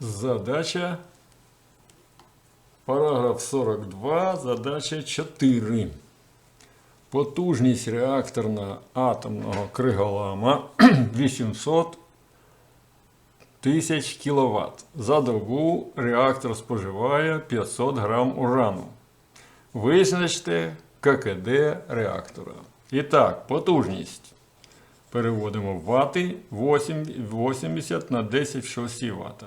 Задача. Параграф 42, задача 4. Потужність реакторного атомного криголама 800 тисяч кВт. За добу реактор споживає 500 грам урану. Визначте ККД реактора. І так, потужність. Переводимо в вати 80 на 10 в 6 Вт.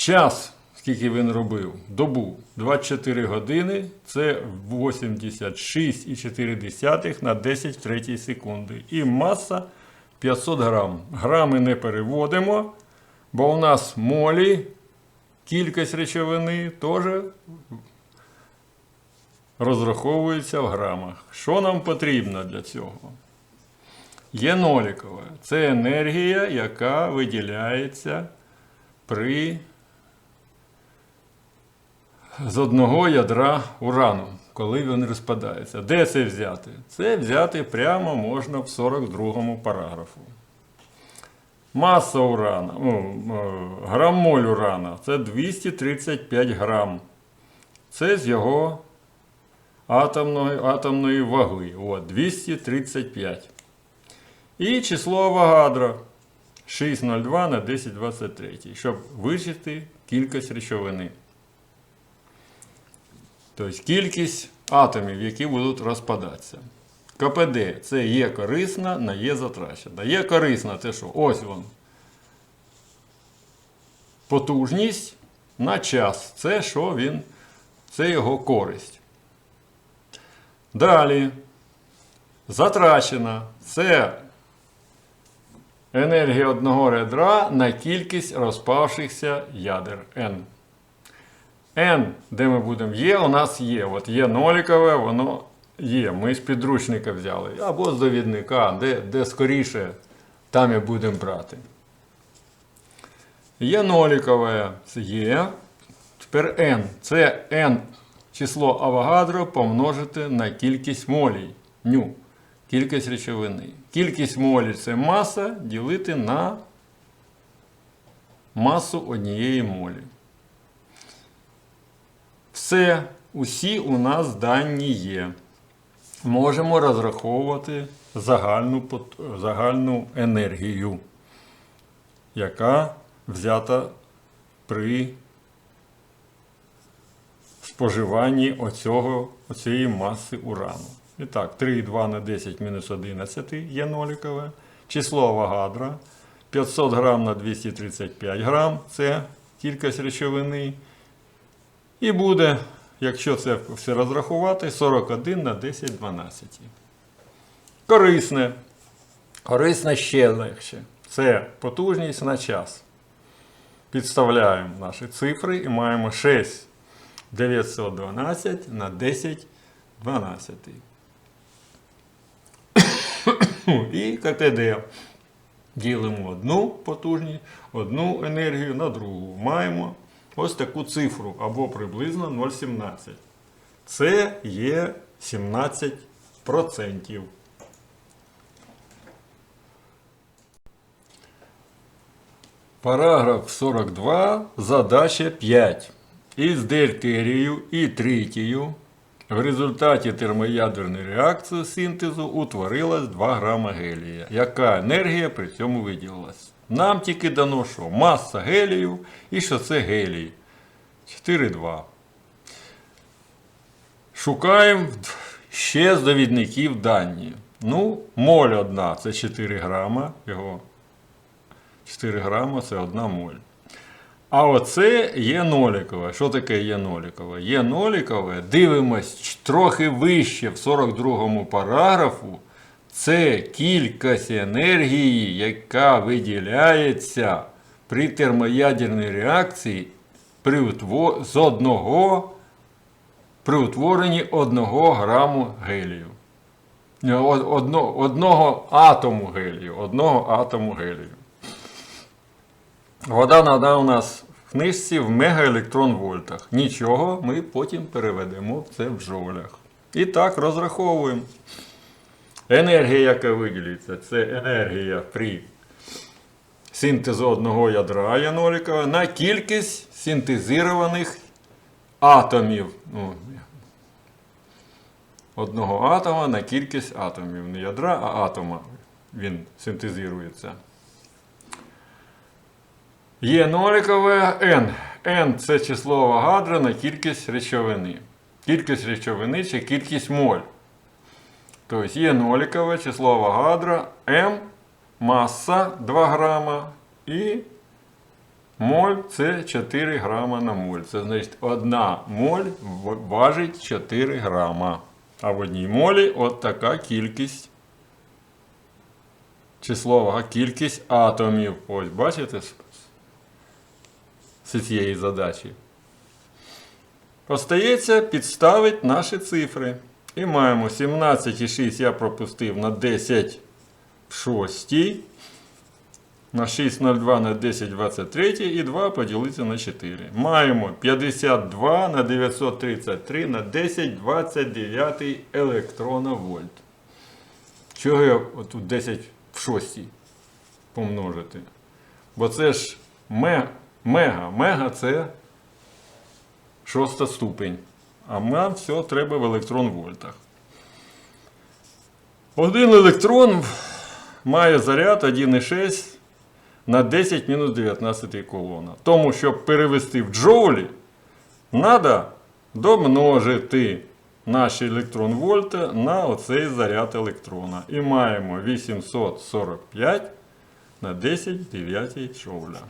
Час, скільки він робив, добу 24 години, це 86,4 на 10 в 3 секунди. І маса 500 грам. Грами не переводимо, бо у нас молі, кількість речовини теж розраховується в грамах. Що нам потрібно для цього? Є. Це енергія, яка виділяється при з одного ядра урану, коли він розпадається. Де це взяти? Це взяти прямо можна в 42-му параграфу. Маса урана, о, о, грам моль урана це 235 грам. Це з його атомної, атомної ваги. От, 235. І число Авогадро 6,02 на 10,23, щоб вичити кількість речовини. Тобто кількість атомів, які будуть розпадатися. КПД це є корисна, на є затрачена. Є корисна це що? Ось він. Потужність на час. Це що він? Це його користь. Далі. Затрачена. Це енергія одного ядра на кількість розпавшихся ядер N. N, де ми будемо є, у нас є. От є нолікове, воно є. Ми з підручника взяли. Або з довідника, де, де скоріше, там і будемо брати. Є нолікове, є. Тепер N. Це N число Авогадро помножити на кількість молій. Ню. Кількість речовини. Кількість молі це маса ділити на масу однієї молі. Все, усі у нас дані є. Можемо розраховувати загальну, загальну енергію, яка взята при споживанні оцього, оцієї маси урану. І так, 3,2 на 10 мінус 11 є нолікове. Число Авогадра 500 грам на 235 грам це кількість речовини. І буде, якщо це все розрахувати, 41 на 10 12. Корисне. Корисне ще легше. Це потужність на час. Підставляємо наші цифри і маємо 6 912 на 10 12. І КТД. Ділимо одну потужність, одну енергію на другу. Маємо ось таку цифру або приблизно 0,17. Це є 17%. Параграф 42, задача 5. Із дельтерію і тритію в результаті термоядерної реакції синтезу утворилось 2 грама гелія. Яка енергія при цьому виділилась? Нам тільки дано, що маса гелію і що це гелій. 4,2. Шукаємо ще з довідників дані. Ну, моль одна це 4 грама. Його 4 грама це одна моль. А оце є нолікове. Що таке є нолікове? Є нолікове, дивимось трохи вище в 42 му параграфу. Це кількість енергії, яка виділяється при термоядерній реакції при утво- з одного, при утворенні одного граму гелію. Одно, одного атому гелію. Одного атому гелію. Вода надана у нас в книжці в мегаелектронвольтах. Нічого, ми потім переведемо це в джоулях. І так розраховуємо. Енергія, яка виділюється, це енергія при синтезу одного ядра янолікового на кількість синтезованих атомів. Ну, одного атома на кількість атомів. Не ядра, а атома. Він синтезується. Є ноликове N. N це число Авогадро на кількість речовини. Кількість речовини чи кількість моль. Тобто є ноликове число Авогадро, М, маса 2 грама і моль це 4 грама на моль. Це значить одна моль важить 4 грама. А в одній молі от така кількість числова кількість атомів. Ось бачите з цієї задачі. Остається підставити наші цифри. І маємо 17,6 я пропустив на 10 в 6, на 6,02 на 10 23 і 2 поділити на 4. Маємо 52 на 933 на 10 29 електронавольт. Чого я отут 10 в 6 помножити? Бо це ж мега. Мега це шоста ступень. А нам все треба в електрон-вольтах. Один електрон має заряд 1,6 на 10 мінус 19 колона. Тому, щоб перевести в джоулі, треба домножити наші електрон-вольти на оцей заряд електрона. І маємо 845 на 10 9 джоуля.